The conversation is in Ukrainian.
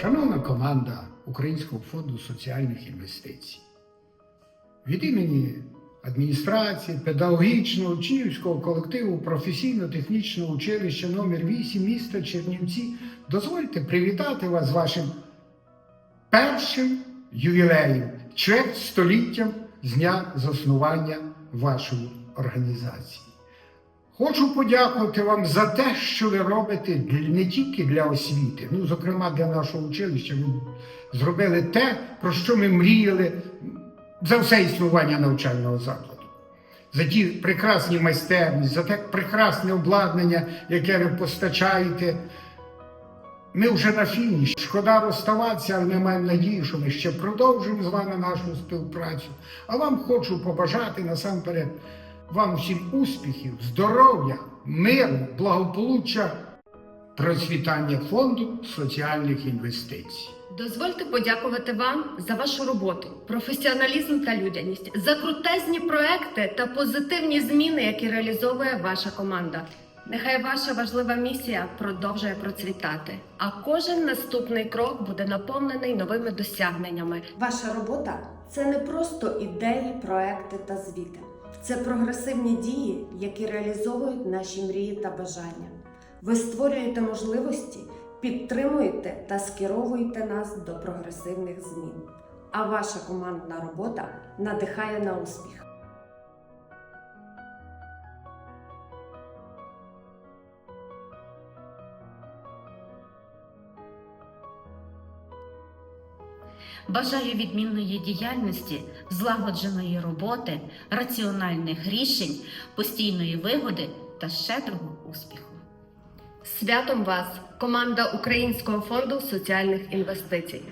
Шановна команда Українського фонду соціальних інвестицій, від імені адміністрації, педагогічного учнівського колективу професійно-технічного училища номер 8 міста Чернівці дозвольте привітати вас з вашим першим ювілеєм, чверть століттям з дня заснування вашої організації. Хочу подякувати вам за те, що ви робите не тільки для освіти, ну, зокрема для нашого училища. Ви зробили те, про що ми мріяли за все існування навчального закладу. За ті прекрасні майстерні, за те прекрасне обладнання, яке ви постачаєте. Ми вже на фініші. Шкода розставатися, але ми маємо надію, що ми ще продовжимо з вами нашу співпрацю. А вам хочу побажати насамперед вам всім успіхів, здоров'я, миру, благополуччя, процвітання фонду соціальних інвестицій. Дозвольте подякувати вам за вашу роботу, професіоналізм та людяність, за крутезні проекти та позитивні зміни, які реалізовує ваша команда. Нехай ваша важлива місія продовжує процвітати, а кожен наступний крок буде наповнений новими досягненнями. Ваша робота це не просто ідеї, проекти та звіти. Це прогресивні дії, які реалізовують наші мрії та бажання. Ви створюєте можливості, підтримуєте та скеровуєте нас до прогресивних змін. А ваша командна робота надихає на успіх. Бажаю відмінної діяльності, злагодженої роботи, раціональних рішень, постійної вигоди та щедрого успіху. Святом вас, команда Українського фонду соціальних інвестицій.